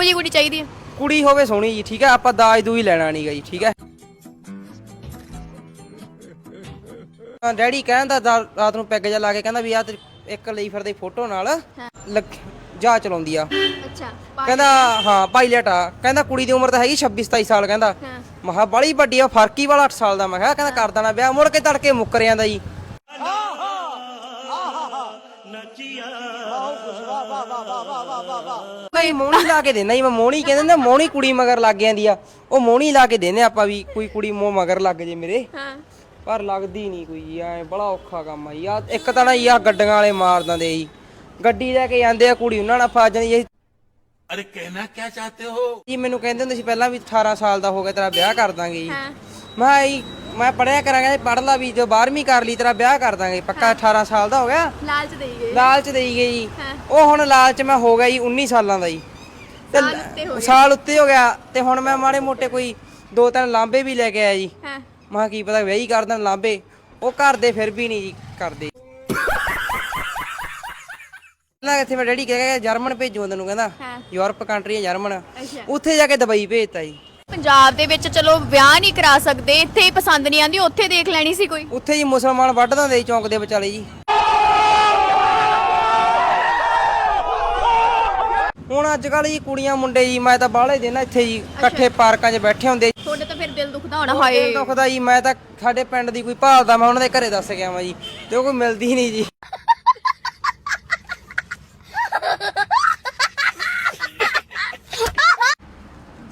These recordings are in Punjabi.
ਕਿਹੋ ਜਿਹੀ ਕੁੜੀ ਚਾਹੀਦੀ ਹੈ। ਕੁੜੀ ਹੋਵੇ ਸੋਹਣੀ ਜੀ ਠੀਕ ਹੈ? ਆਪਾਂ ਦਾਜ ਦੂਈ ਲੈਣਾ ਨਹੀਂ ਗਈ ਠੀਕ ਹੈ? ਹਾਂ, ਡੈਡੀ ਕਹਿੰਦਾ ਦਾ- ਰਾਤ ਨੂੰ ਪੈਗ ਜਾ ਲਾ ਕੇ ਕਹਿੰਦਾ ਵੀ ਆ ਤੇ ਇੱਕ ਲਈ ਫਿਰਦੀ ਫੋਟੋ ਨਾਲ। ਲੱਖ ਜਾ ਚਲਾਉਂਦੀ ਆ। ਅੱਛਾ ਕਹਿੰਦਾ ਹਾਂ ਪਾਇਲਟ ਆ। ਕਹਿੰਦਾ ਕੁੜੀ ਦੀ ਉਮਰ ਤਾਂ ਹੈਗੀ 26 27 ਸਾਲ ਕਹਿੰਦਾ। ਹਾਂ। ਮਹਾ ਬੜੀ ਵੱਡੀ ਆ ਫ਼ਰਕ ਵਾਲਾ 8 ਸਾਲ ਦਾ। ਮੈਂ ਕਿਹਾ ਕਹਿੰਦਾ ਕਰ ਦੇਣਾ ਵਿਆਹ। ਮੁੜ ਕੇ ਤੜਕੇ ਮੁੱਕਰ ਜਾਂਦਾ ਜੀ। ਮੋਣੀ ਲਾ ਕੇ ਦੇਣਾ ਜੀ ਮੈਂ ਮੋਣੀ ਕਹਿੰਦੇ ਨੇ ਮੋਣੀ ਕੁੜੀ ਮਗਰ ਲੱਗ ਜਾਂਦੀ ਆ। ਉਹ ਮੋਣੀ ਲਾ ਕੇ ਦੇਨੇ ਆਪਾਂ ਵੀ ਕੋਈ ਕੁੜੀ ਮੋ ਮਗਰ ਲੱਗ ਜੇ ਮੇਰੇ। ਹਾਂ। ਪਰ ਲੱਗਦੀ ਨਹੀਂ ਕੋਈ ਜੀ ਐ ਬੜਾ ਔਖਾ ਕੰਮ ਆ ਯਾ ਇੱਕ ਤਾਂ ਨਾ ਯਾ ਗੱਡੀਆਂ ਵਾਲੇ ਮਾਰ ਦਿੰਦੇ ਜੀ। ਗੱਡੀ ਲੈ ਕੇ ਜਾਂਦੇ ਆ ਕੁੜੀ ਉਹਨਾਂ ਨਾਲ ਫਸ ਜਾਂਦੀ ਜੀ। ਅਰੇ ਕਹਿਣਾ ਕੀ ਚਾਹਤੇ ਹੋ? ਜੀ ਮੈਨੂੰ ਕਹਿੰਦੇ ਹੁੰਦੇ ਸੀ ਪਹਿਲਾਂ ਵੀ 18 ਸਾਲ ਦਾ ਹੋ ਗਿਆ ਤੇਰਾ ਵਿਆਹ ਕਰ ਦਾਂਗੇ ਜੀ। ਹਾਂ। ਮੈਂ ਮੈਂ ਪੜਿਆ ਕਰਾਂਗਾ ਪੜ ਲਾ ਵੀ ਜੋ 12ਵੀਂ ਕਰ ਲਈ ਤੇਰਾ ਵਿਆਹ ਕਰ ਦਾਂਗੇ। ਪੱਕਾ 18 ਸਾਲ ਦਾ ਹੋ ਗਿਆ? ਲਾਲਚ ਦੇਈ ਗਏ। ਲਾਲਚ ਦੇਈ ਗਈ ਜੀ। ਉਹ ਹੁਣ ਲਾਲਚ ਮੈਂ ਹੋ ਗਿਆ ਜੀ 19 ਸਾਲਾਂ ਦਾ ਜੀ। ਤੇ ਸਾਲ ਉੱਤੇ ਹੋ ਗਿਆ। ਤੇ ਹੁਣ ਮੈਂ ਮਾੜੇ ਮੋਟੇ ਕੋਈ ਦੋ ਤਿੰਨ ਲਾਂਬੇ ਵੀ ਲੈ ਕੇ ਆਇਆ ਜੀ। ਮੈਂ ਕੀ ਪਤਾ ਵਿਆਹ ਹੀ ਕਰ ਦੇਣ ਲਾਂਬੇ। ਉਹ ਘਰ ਦੇ ਫਿਰ ਵੀ ਨਹੀਂ ਜੀ ਕਰਦੇ। ਪਹਿਲਾਂ ਇੱਥੇ ਮੈਂ ਡੈਡੀ ਕਹਿ ਗਿਆ ਜਰਮਨ ਭੇਜੂ ਤੈਨੂੰ ਕਹਿੰਦਾ। ਯੂਰਪ ਕੰਟਰੀ ਹੈ ਜਰਮਨ। ਉੱਥੇ ਜਾ ਕੇ ਦੁਬਈ ਭੇਜਤਾ ਜੀ। ਪੰਜਾਬ ਦੇ ਵਿੱਚ ਚਲੋ ਵਿਆਹ ਨਹੀਂ ਕਰਾ ਸਕਦੇ ਇੱਥੇ ਹੀ ਪਸੰਦ ਨਹੀਂ ਆਂਦੀ ਉੱਥੇ ਦੇਖ ਲੈਣੀ ਸੀ ਕੋਈ? ਉੱਥੇ ਜੀ ਮੁਸਲਮਾਨ ਵੱਢ ਦਿੰਦੇ ਜੀ ਚੌਂਕ ਦੇ ਵਿਚਾਲੇ ਜੀ। ਹੁਣ ਅੱਜ ਕੱਲ ਜੀ ਕੁੜੀਆਂ ਮੁੰਡੇ ਜੀ ਮੈਂ ਤਾਂ ਬਾਹਲੇ ਦੇ ਨਾ ਇੱਥੇ ਜੀ ਇਕੱਠੇ ਪਾਰਕਾਂ 'ਚ ਬੈਠੇ ਹੁੰਦੇ ਤੁਹਾਡੇ ਤਾਂ ਫਿਰ ਦਿਲ ਦੁਖਦਾ ਹੋਣਾ ਹਾਏ। ਦੁਖਦਾ ਜੀ ਮੈਂ ਤਾਂ ਸਾਡੇ ਪਿੰਡ ਦੀ ਕੋਈ ਭਾਲਦਾ ਮੈਂ ਉਹਨਾਂ ਦੇ ਘਰੇ ਦੱਸ ਗਿਆ ਵਾਂ ਜੀ ਤੇ ਉਹ ਕੋਈ ਮਿਲਦੀ ਨਹੀਂ ਜੀ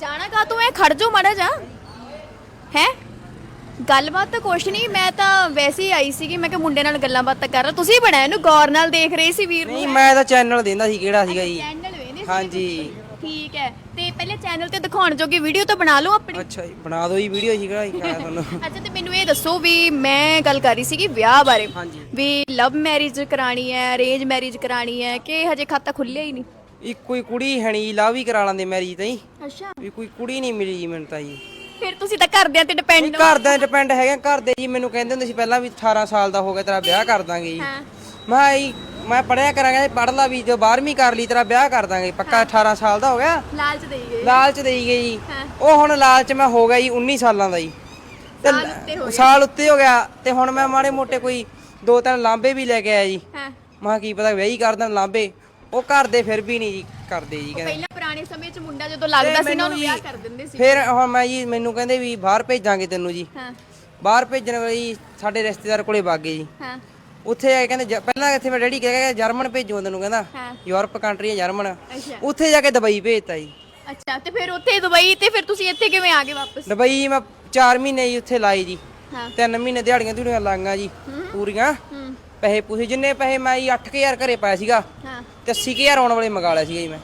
ਜਾਣਾ ਕਾ ਤੂੰ ਐ ਖੜ ਜਾ ਮੜਾ ਜਾ ਹੈ? ਗੱਲਬਾਤ ਤਾਂ ਕੁਛ ਨਹੀਂ ਮੈਂ ਤਾਂ ਵੈਸੇ ਹੀ ਆਈ ਸੀਗੀ ਮੈਂ ਕਿ ਮੁੰਡੇ ਨਾਲ ਗੱਲਾਂ ਬਾਤਾਂ ਕਰ ਰਹਾ ਤੁਸੀਂ ਬਣਾ ਇਹਨੂੰ ਗੌਰ ਨਾਲ ਦੇਖ ਰਹੇ ਸੀ ਵੀਰ ਨੂੰ? ਨਹੀਂ ਮੈਂ ਤਾਂ ਚੈਨਲ ਦੇਂਦਾ ਸੀ ਕਿਹੜਾ ਸੀਗਾ ਜੀ? ਚੈਨਲ ਵੇਨੇ ਸੀ ਹਾਂਜੀ। ਠੀਕ ਹੈ। ਤੇ ਪਹਿਲੇ ਚੈਨਲ ਤੇ ਦਿਖਾਉਣ ਜੋਗੀ ਵੀਡੀਓ ਤਾਂ ਬਣਾ ਲਓ ਆਪਣੀ। ਅੱਛਾ ਜੀ ਬਣਾ ਦਿਓ ਜੀ ਵੀਡੀਓ ਕਿਹੜਾ ਜੀ ਕਿਹਾ ਤੁਹਾਨੂੰ। ਅੱਛਾ ਤੇ ਮੈਨੂੰ ਇਹ ਦੱਸੋ ਵੀ ਮੈਂ ਗੱਲ ਕਰ ਰਹੀ ਸੀਗੀ ਵਿਆਹ ਬਾਰੇ। ਹਾਂਜੀ। ਵੀ ਲਵ ਮੈਰਿਜ ਕਰਾਣੀ ਹੈ ਅਰੇਂਜ ਮੈਰਿਜ ਕਰਾਣੀ ਹੈ ਕਿ ਹਜੇ ਖਾਤਾ ਖੁੱਲਿਆ ਹੀ ਨਹੀਂ? ਇੱਕ ਕੋਈ ਕੁੜੀ ਹੈ ਨਹੀਂ ਲਾ ਵੀ ਕਰਾ ਲਾਂਦੇ ਮੈਰਿਜ ਤਾਂ ਜੀ ਅੱਛਾ। ਵੀ ਕੋਈ ਕੁੜੀ ਨਹੀਂ ਮਿਲੀ ਜੀ ਮੈਨੂੰ ਤਾਂ ਜੀ ਫਿਰ ਤੁਸੀਂ ਤਾਂ ਘਰਦਿਆਂ ਤੇ ਡਿਪੈਂਡ ਹੋ। ਘਰ ਦਾ ਡਿਪੈਂਡ ਹੈਗਾ ਘਰ ਦੇ ਜੀ ਮੈਨੂੰ ਕਹਿੰਦੇ ਹੁੰਦੇ ਸੀ ਪਹਿਲਾਂ ਵੀ 18 ਸਾਲ ਦਾ ਹੋ ਗਿਆ ਤੇਰਾ ਵਿਆਹ ਕਰ ਦਾਂਗੇ ਜੀ। ਹਾਂ। ਮੈਂ ਜੀ ਮੈਂ ਪੜਿਆ ਕਰਾਂਗਾ ਪੜ ਲਾ ਵੀ ਜੋ 12ਵੀਂ ਕਰ ਲਈ ਤੇਰਾ ਵਿਆਹ ਕਰ ਦਾਂਗੇ। ਪੱਕਾ 18 ਸਾਲ ਦਾ ਹੋ ਗਿਆ। ਲਾਲਚ ਦੇਈ ਗਏ ਲਾਲਚ ਦੇਈ ਗਈ ਜੀ। ਹਾਂ। ਉਹ ਹੁਣ ਲਾਲਚ ਮੈਂ ਹੋ ਗਿਆ ਜੀ 19 ਸਾਲਾਂ ਦਾ ਜੀ। ਤੇ ਸਾਲ ਉੱਤੇ ਹੋ ਗਿਆ। ਸਾਲ ਉੱਤੇ ਹੋ ਗਿਆ। ਤੇ ਹੁਣ ਮੈਂ ਮਾੜੇ ਮੋਟੇ ਕੋਈ ਦੋ ਤਿੰਨ ਲਾਂਬੇ ਵੀ ਲੈ ਕੇ ਆਇਆ ਜੀ। ਹਾਂ। ਮੈਂ ਕਿਹਾ ਕੀ ਪਤਾ ਵਿਆਹ ਹੀ ਕਰ ਦੇਣ ਲਾਂਬੇ। ਉਹ ਘਰ ਦੇ ਫਿਰ ਵੀ ਨਹੀਂ ਜੀ ਕਰਦੇ ਜੀ ਕਹਿੰਦੇ। ਪਹਿਲਾਂ ਪੁਰਾਣੇ ਸਮੇਂ 'ਚ ਮੁੰਡਾ ਜਦੋਂ ਲੱਗਦਾ ਸੀ ਨਾ ਉਹਨੂੰ ਵਿਆਹ ਕਰ ਦਿੰਦੇ ਸੀ। ਫਿਰ ਹੁਣ ਮੈਂ ਜੀ ਮੈਨੂੰ ਕਹਿੰਦੇ ਵੀ ਬਾਹਰ ਭੇਜਾਂਗੇ ਤੈਨੂੰ ਜੀ। ਹਾਂ। ਬਾਹਰ ਭੇਜਣ ਵਾਲੀ ਸਾਡੇ ਰਿਸ਼ਤੇਦਾਰ ਕੋਲੇ ਬਾਗੇ ਜੀ। ਹਾਂ। ਉੱਥੇ ਜਾ ਕੇ ਕਹਿੰਦੇ ਜ- ਪਹਿਲਾਂ ਇੱਥੇ ਮੈਂ ਡੈਡੀ ਕਹਿ ਗਿਆ ਜਰਮਨ ਭੇਜੂ ਤੈਨੂੰ ਕਹਿੰਦਾ। ਹਾਂ। ਯੂਰਪ ਕੰਟਰੀ ਹੈ ਜਰਮਨ। ਅੱਛਾ। ਉੱਥੇ ਜਾ ਕੇ ਦੁਬਈ ਭੇਜਤਾ ਜੀ। ਅੱਛਾ ਤੇ ਫਿਰ ਉੱਥੇ ਦੁਬਈ ਤੇ ਫਿਰ ਤੁਸੀਂ ਇੱਥੇ ਕਿਵੇਂ ਆ ਗਏ ਵਾਪਸ? ਦੁਬਈ ਮੈਂ 4 ਮਹੀਨੇ ਜੀ ਉੱਥੇ ਲਾਏ ਜੀ। ਹਾਂ। 3 ਮਹੀਨੇ ਦਿਹਾੜੀਆਂ ਦਿਹੜੀਆਂ ਲਾਈਆਂ ਜੀ ਪੂਰੀਆਂ। ਹੂੰ। ਪੈਸੇ ਪੂਸੇ ਜਿੰਨੇ ਪੈਸੇ ਮੈਂ ਜੀ 8000 ਘਰੇ ਪਾਇਆ ਸੀਗਾ। ਹਾਂ। ਤੇ 80000 ਆਉਣ ਵਾਲੇ ਮੰਗਾ ਲਿਆ ਸੀਗਾ ਜੀ ਮੈਂ।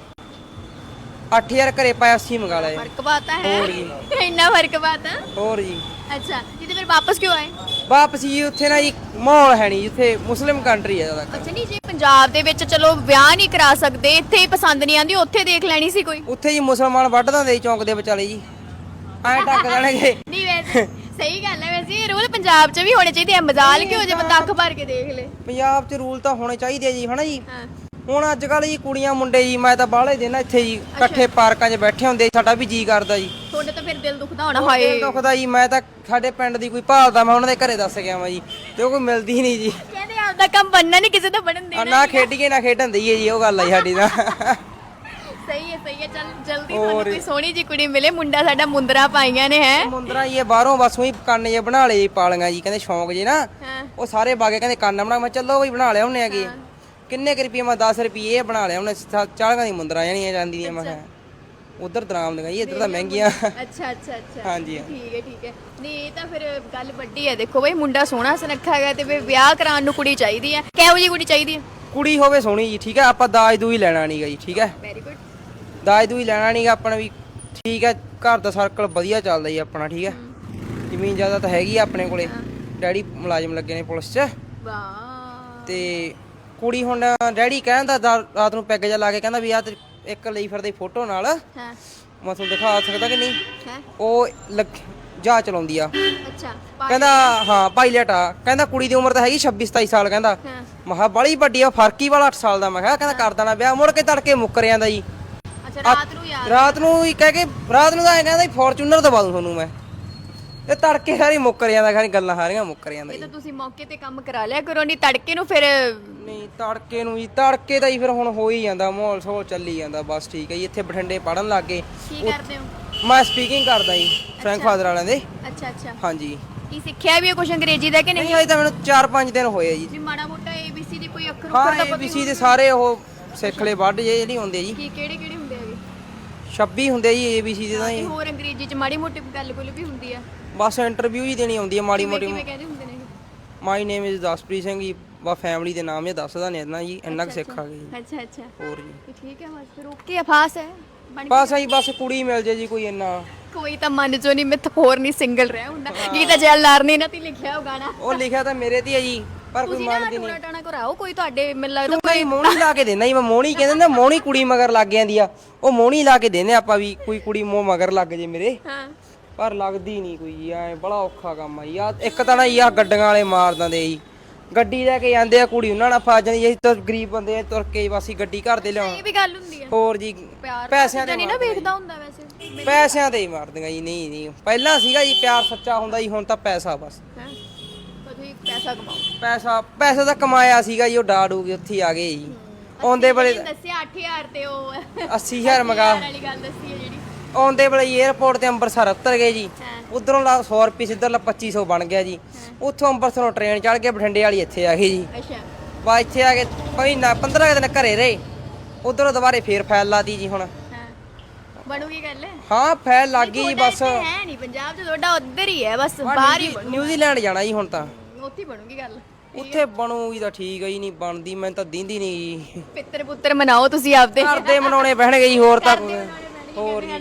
8000 ਘਰੇ ਪਾਇਆ 80 ਮੰਗਾ ਲਿਆ ਜੀ। ਫ਼ਰਕ ਹੈ। ਹੋਰ ਜੀ। ਇੰਨਾ ਫ਼ਰਕ ਬਾਤਾ ਹੋਰ ਜੀ। ਅੱਛਾ ਜੀ ਤੇ ਫਿਰ ਵਾਪਸ ਕਿਉਂ ਆਏ? ਵਾਪਸ ਜੀ ਉੱਥੇ ਨਾ ਜੀ ਮਾਹੌਲ ਹੈ ਨਹੀਂ ਜਿੱਥੇ ਮੁਸਲਿਮ ਕੰਟਰੀ ਹੈ ਜ਼ਿਆਦਾ। ਅੱਛਾ ਨਹੀਂ ਜੀ ਪੰਜਾਬ ਦੇ ਵਿੱਚ ਚਲੋ ਵਿਆਹ ਨਹੀਂ ਕਰਾ ਸਕਦੇ ਇੱਥੇ ਹੀ ਪਸੰਦ ਨਹੀਂ ਆਂਦੀ ਉੱਥੇ ਦੇਖ ਲੈਣੀ ਸੀ ਕੋਈ? ਉੱਥੇ ਜੀ ਮੁਸਲਮਾਨ ਵੱਢ ਦਿੰਦੇ ਜੀ ਚੌਂਕ ਦੇ ਵਿਚਾਲੇ ਜੀ। ਐਂ ਟੱਕ ਦੇਣਗੇ। ਨਹੀਂ ਵੈਸੇ ਸਹੀ ਗੱਲ ਹੈ ਵੈਸੇ ਇਹ ਰੂਲ ਪੰਜਾਬ 'ਚ ਵੀ ਹੋਣੇ ਚਾਹੀਦੇ ਆ। ਮਜ਼ਾਲ ਕਿਉਂ ਜੇ ਬੰਦਾ ਅੱਖ ਭਰ ਕੇ ਦੇਖ ਲੇ? ਪੰਜਾਬ 'ਚ ਰੂਲ ਤਾਂ ਹੋਣੇ ਚਾਹੀਦੇ ਆ ਜੀ ਹਨਾ ਜੀ? ਹਾਂ। ਹੁਣ ਅੱਜ ਕੱਲ ਜੀ ਕੁੜੀਆਂ ਮੁੰਡੇ ਜੀ ਮੈਂ ਤਾਂ ਬਾਹਲੇ ਦੇ ਨਾ ਇੱਥੇ ਜੀ ਇਕੱਠੇ ਪਾਰਕਾਂ 'ਚ ਬੈਠੇ ਹੁੰਦੇ ਸਾਡਾ ਵੀ ਜੀ ਕਰਦਾ ਜੀ। ਤੁਹਾਡੇ ਤਾਂ ਫਿਰ ਦਿਲ ਦੁਖਦਾ ਹੋਣਾ ਹਾਏ। ਦੁਖਦਾ ਜੀ ਮੈਂ ਤਾਂ ਸਾਡੇ ਪਿੰਡ ਦੀ ਕੋਈ ਭਾਲਦਾ ਮੈਂ ਉਹਨਾਂ ਦੇ ਘਰੇ ਦੱਸ ਗਿਆ ਵਾਂ ਜੀ ਤੇ ਉਹ ਕੋਈ ਮਿਲਦੀ ਨਹੀਂ ਜੀ। ਕਹਿੰਦੇ ਆਪਦਾ ਕੰਮ ਬੰਨਣਾ ਨਹੀਂ ਕਿਸੇ ਦਾ ਬਣਨ ਦੇਣਾ ਨਾ ਖੇਡੀਏ ਨਾ ਖੇਡਣ ਦਈਏ ਜੀ ਉਹ ਗੱਲ ਆ ਸਾਡੀ ਦਾ ਸਹੀ ਹੈ ਸਹੀ ਹੈ ਚੱਲ ਜਲਦੀ ਤੁਹਾਨੂੰ ਕੋਈ ਸੋਹਣੀ ਜੀ ਕੁੜੀ ਮਿਲੇ ਮੁੰਡਾ ਸਾਡਾ ਮੁੰਦਰਾ ਪਾਈਆਂ ਨੇ ਹੈ। ਮੁੰਦਰਾ ਇਹ ਬਾਹਰੋਂ ਬਸ ਉਹੀ ਕੰਨ ਜੇ ਬਣਾ ਲਏ ਪਾਲੀਆਂ ਜੀ ਕਹਿੰਦੇ ਸ਼ੌਂਕ ਜੇ ਨਾ। ਉਹ ਸਾਰੇ ਬਾਗੇ ਕਹਿੰਦੇ ਕੰਨ ਬਣਾ ਮੈਂ ਚੱਲੋ ਬਈ ਬਣਾ ਲਿਆ ਉਹਨੇ ਹੈਗੇ ਕਿੰਨੇ ਕੁ ਰੁਪਏ ਮੈਂ 10 ਰੁਪਏ ਇਹ ਬਣਾ ਲਿਆ ਉਹਨੇ ਚਾਲੀਆਂ ਦੀ ਮੁੰਦਰਾ ਜਾਣੀਆਂ ਜਾਂਦੀ ਦੀਆਂ ਮੈਂ ਉਧਰ ਦਰਾਮ ਜੀ ਇੱਧਰ ਤਾਂ ਮਹਿੰਗੀਆਂ। ਅੱਛਾ ਅੱਛਾ ਅੱਛਾ। ਹਾਂਜੀ। ਠੀਕ ਹੈ ਠੀਕ ਹੈ। ਨਹੀਂ ਇਹ ਤਾਂ ਫਿਰ ਗੱਲ ਵੱਡੀ ਹੈ ਦੇਖੋ ਬਈ ਮੁੰਡਾ ਸੋਹਣਾ ਸੁਨੱਖਾ ਹੈਗਾ ਤੇ ਫਿਰ ਵਿਆਹ ਕਰਾਉਣ ਨੂੰ ਕੁੜੀ ਚਾਹੀਦੀ ਹੈ। ਕਿਹੋ ਜੀ ਕੁੜੀ ਚਾਹੀਦੀ ਹੈ? ਕੁੜੀ ਹੋਵੇ ਸੋਹਣੀ ਜੀ ਠੀਕ ਹੈ ਆਪਾਂ ਦਾਜ ਦੂਈ ਲੈਣਾ ਨਹੀਂਗਾ ਜੀ ਠੀਕ ਹੈ। ਵੈਰੀ ਗੁੱਡ ਦਾਜ ਦੂਈ ਲੈਣਾ ਨਹੀਂਗਾ ਆਪਣਾ ਵੀ ਠੀਕ ਹੈ ਘਰ ਦਾ ਸਰਕਲ ਵਧੀਆ ਚੱਲਦਾ ਜੀ ਆਪਣਾ ਠੀਕ ਹੈ। ਜ਼ਮੀਨ ਜ਼ਿਆਦਾ ਤਾਂ ਹੈਗੀ ਆਪਣੇ ਕੋਲੇ। ਡੈਡੀ ਮੁਲਾਜ਼ਮ ਲੱਗੇ ਨੇ ਪੁਲਿਸ 'ਚ। ਵਾਹ। ਤੇ ਕੁੜੀ ਹੁਣ ਡੈਡੀ ਕਹਿੰਦਾ ਰਾਤ ਨੂੰ ਪੈਗ ਜਾ ਲਾ ਕੇ ਕਹਿੰਦਾ ਵੀ ਆ ਇੱਕ ਲਈ ਫਿਰਦੀ ਫੋਟੋ ਨਾਲ। ਹਾਂ। ਮੈਂ ਤੁਹਾਨੂੰ ਦਿਖਾ ਸਕਦਾ ਕਿ ਨਹੀਂ? ਉਹ ਜਾ ਚਲਾਉਂਦੀ ਆ। ਅੱਛਾ ਕਹਿੰਦਾ ਹਾਂ ਪਾਇਲਟ ਆ। ਕਹਿੰਦਾ ਕੁੜੀ ਦੀ ਉਮਰ ਤਾਂ ਹੈਗੀ 26 27 ਸਾਲ ਕਹਿੰਦਾ। ਮਹਾ ਬੜੀ ਵੱਡੀ ਆ ਫ਼ਰਕ ਹੀ ਵਾਲਾ 8 ਸਾਲ ਦਾ। ਮੈਂ ਕਿਹਾ ਕਹਿੰਦਾ ਕਰ ਦੇਣਾ ਵਿਆਹ। ਮੁੜ ਕੇ ਤੜਕੇ ਮੁੱਕਰ ਜਾਂਦਾ ਜੀ। ਅੱਛਾ ਰਾਤ ਨੂੰ ਯਾਰ। ਰਾਤ ਨੂੰ ਹੀ ਕਹਿ ਕੇ ਰਾਤ ਨੂੰ ਤਾਂ ਐ ਕਹਿੰਦਾ ਫੋਰਚੂਨਰ ਦਵਾ ਦੂੰ ਤੁਹਾਨੂੰ ਮੈਂ। ਤੇ ਤੜਕੇ ਸਾਰੀ ਮੁੱਕਰ ਜਾਂਦਾ ਖਾਲੀ ਗੱਲਾਂ ਸਾਰੀਆਂ ਮੁੱਕਰ ਜਾਂਦਾ ਇਹ ਤਾਂ ਤੁਸੀਂ ਮੌਕੇ ਤੇ ਕੰਮ ਕਰਾ ਲਿਆ ਕਰੋ ਨਹੀਂ ਤੜਕੇ ਨੂੰ ਫਿਰ ਨਹੀਂ ਤੜਕੇ ਨੂੰ ਜੀ ਤੜਕੇ ਤਾਂ ਜੀ ਫਿਰ ਹੁਣ ਹੋ ਹੀ ਜਾਂਦਾ ਮਾਹੌਲ ਸੋਲ ਚੱਲੀ ਜਾਂਦਾ ਬਸ ਠੀਕ ਹੈ ਜੀ ਇੱਥੇ ਬਠਿੰਡੇ ਪੜਨ ਲੱਗ। ਗਏ ਕੀ ਕਰਦੇ ਹੋ? ਮੈਂ ਸਪੀਕਿੰਗ ਕਰਦਾ ਜੀ ਫਰੈਂਕ ਫਾਦਰ ਵਾਲਿਆਂ ਦੇ। ਅੱਛਾ ਅੱਛਾ। ਹਾਂਜੀ। ਕੀ ਸਿੱਖਿਆ ਵੀ ਹੈ ਕੁਝ ਅੰਗਰੇਜ਼ੀ ਦਾ ਕਿ ਨਹੀਂ ਨਹੀਂ? ਅਜੇ ਤਾਂ ਮੈਨੂੰ 4-5 ਦਿਨ ਹੋਏ ਆ ਜੀ। ਵੀ ਮਾੜਾ ਮੋਟਾ ABC ਦੀ ਕੋਈ ਅੱਖਰ ਹਾਂ ਉੱਪਰ ਤਾਂ ਪਤਾ ABC ਦੇ ਸਾਰੇ ਉਹ ਸਿੱਖ ਵੱਡ ਜੇ ਜਿਹੜੀ ਹੁੰਦੇ ਜੀ। ਕੀ ਕਿਹੜੇ ਕਿਹੜੇ 26 ਹੁੰਦੇ ਜੀ ABC ਦੇ ਤਾਂ ਤੇ ਜੀ। ਹੋਰ ਅੰਗਰੇਜ਼ੀ ਚ ਮਾੜੀ ਮੋਟੀ ਗੱਲ ਗੁੱਲ ਵੀ ਹੁੰਦੀ ਆ। ਬਸ ਇੰਟਰਵਿਊ ਹੀ ਦੇਣੀ ਆਉਂਦੀ ਹੈ ਮਾੜੀ ਕਿਵੇਂ ਮੋਟੀ ਕਿਵੇਂ ਕਹਿੰਦੇ ਹੁੰਦੇ ਨੇ ਮਾਈ ਨੇਮ ਇਜ਼ ਦਸਪ੍ਰੀਤ ਸਿੰਘ ਜੀ ਵਾ ਫੈਮਿਲੀ ਦੇ ਨਾਮ ਇਹ ਦੱਸਦਾ ਨਹੀਂ ਇੰਨਾ ਜੀ ਇੰਨਾ ਕੁ ਸਿੱਖ ਆ ਗਏ ਜੀ। ਅੱਛਾ ਅੱਛਾ। ਹੋਰ ਜੀ। ਤੇ ਠੀਕ ਹੈ ਬਸ ਫਿਰ ਓਕੇ ਆ ਫਾਸ ਹੈ? ਬਣ ਬਸ ਆਈ ਬਸ ਕੁੜੀ ਮਿਲ ਜੇ ਜੀ ਕੋਈ ਇੰਨਾ। ਕੋਈ ਤਾਂ ਮਨ ਚੋਂ ਨਹੀਂ ਮੈਂ ਤਾਂ ਹੋਰ ਨਹੀਂ ਸਿੰਗਲ ਰਿਹਾ ਹੁੰਦਾ। ਕੀ ਤਾਂ ਜੈਲਦਾਰ ਨੇ ਇਹਨਾਂ ਤੇ ਲਿਖਿਆ ਹੋਗਾ ਨਾ ਉਹ ਲਿਖਿਆ ਤਾਂ ਮੇਰੇ ਤੇ ਹੈ ਜੀ। ਪਰ ਕੋਈ ਤੁਸੀਂ ਨਾ ਮੰਨਦੀ ਨਹੀਂ। ਟੂਣਾ ਕਰਾਓ ਕੋਈ ਤੁਹਾਡੇ ਮੈਨੂੰ ਲੱਗਦਾ ਤੂੰ ਨਹੀਂ ਮੋਹਣੀ ਲਾ ਕੇ ਦੇਣਾ ਜੀ ਮੈਂ ਮੋਹਣੀ ਕਹਿੰਦੇ ਨਾ ਮੋਹਣੀ ਕੁੜੀ ਮਗਰ ਲੱਗ ਜਾਂਦੀ ਆ। ਉਹ ਮੋਹਣੀ ਲਾ ਕੇ ਦੇਨੇ ਆਪਾਂ ਵੀ ਕੋਈ ਕੁੜੀ ਮੋ ਮਗਰ ਲੱਗ ਜੇ ਮੇਰੇ। ਹਾਂ। ਪਰ ਲੱਗਦੀ ਨਹੀਂ ਕੋਈ ਜੀ ਐ ਬੜਾ ਔਖਾ ਕੰਮ ਆ ਜੀ। ਇੱਕ ਤਾਂ ਨਾ ਜੀ ਗੱਡੀਆਂ ਵਾਲੇ ਮਾਰ ਦਿੰਦੇ ਜੀ। ਗੱਡੀ ਲੈ ਕੇ ਜਾਂਦੇ ਆ ਕੁੜੀ ਉਹਨਾਂ ਨਾਲ ਫਸ ਜਾਂਦੀ ਅਸੀਂ ਤਾਂ ਗਰੀਬ ਬੰਦੇ ਆ ਤੁਰ ਕੇ ਬਸ ਹੀ ਗੱਡੀ ਘਰ ਦੇ ਲਿਆਉਣ। ਇਹ ਵੀ ਗੱਲ ਹੁੰਦੀ ਆ। ਹੋਰ ਜੀ ਪਿਆਰ ਪੈਸਿਆਂ ਤਾਂ ਦੇ ਨਹੀਂ ਨਾ ਵੇਖਦਾ ਹੁੰਦਾ ਵੈਸੇ। ਪੈਸਿਆਂ ਤੇ ਹੀ ਮਾਰਦੀਆਂ ਜੀ ਨਹੀਂ ਨਹੀਂ। ਪਹਿਲਾਂ ਸੀਗਾ ਜੀ ਪਿਆਰ ਸੱਚਾ ਹੁੰਦਾ ਜੀ ਹੁਣ ਤਾਂ ਪੈਸਾ ਬਸ। ਹਾਂ। ਪੈਸਾ ਕਮਾਓ। ਪੈਸਾ ਪੈਸਾ ਤਾਂ ਕਮਾਇਆ ਸੀਗਾ ਜੀ ਉਹ ਡਾੜੂ ਕੇ ਉੱਥੇ ਹੀ ਆ ਗਏ ਜੀ। ਆਉਂਦੇ ਵੇਲੇ ਦੱਸਿਆ 8000 ਤੇ ਉਹ 80000 ਮਗਾ। ਵਾਲੀ ਗੱਲ ਦੱਸੀ ਹੈ ਜਿਹੜੀ। ਆਉਂਦੇ ਵੇਲੇ 에어ਪੋਰਟ ਤੇ ਅੰਮ੍ਰਿਤਸਰ ਉਤਰ ਗਏ ਜੀ। ਉਧਰੋਂ ਲਾ 100 ਰੁਪਏ ਸਿੱਧਰ 2500 ਬਣ ਗਿਆ ਜੀ। ਉੱਥੋਂ ਅੰਮ੍ਰਿਤਸਰੋਂ ਟ੍ਰੇਨ ਚੜ ਕੇ ਬਠਿੰਡੇ ਵਾਲੀ ਇੱਥੇ ਆ ਗਈ ਜੀ। ਅੱਛਾ। ਬਾ ਇੱਥੇ ਆ ਕੇ ਮਹੀਨਾ 15 ਕੁ ਦਿਨ ਘਰੇ ਰਹੇ। ਉਧਰੋਂ ਦੁਬਾਰੇ ਫੇਰ ਫਾਈਲ ਲਾਤੀ ਜੀ ਹੁਣ। ਹਾਂ। ਬਣੂਗੀ ਗੱਲ? ਹਾਂ ਫਾਈਲ ਲੱਗ ਗਈ ਬਸ। ਹੈ ਨਹੀਂ ਪੰਜਾਬ 'ਚ ਤੁਹਾਡਾ ਉੱਧਰ ਹੀ ਹੈ ਬਸ ਬਾਹਰ ਹੀ ਨਿਊਜ਼ੀਲੈਂਡ ਜਾਣਾ ਜੀ ਹੁਣ ਤਾਂ। ਉੱਥੇ ਹੀ ਬਣੂਗੀ ਗੱਲ। ਉੱਥੇ ਬਣੂਗੀ ਤਾਂ ਠੀਕ ਹੈ ਜੀ ਨਹੀਂ ਬਣਦੀ ਮੈਨੂੰ ਤਾਂ ਦਿੰਦੀ ਨਹੀਂ। ਜੀ ਪਿੱਤਰ ਪੁੱਤਰ ਮਨਾਓ ਤੁਸੀਂ ਆਪਦੇ। ਘਰ ਦੇ ਮਨਾਉਣੇ ਪੈਣਗੇ ਜੀ ਹੋਰ ਤਾਂ ਕੋਈ ਹੋਰ ਜੀ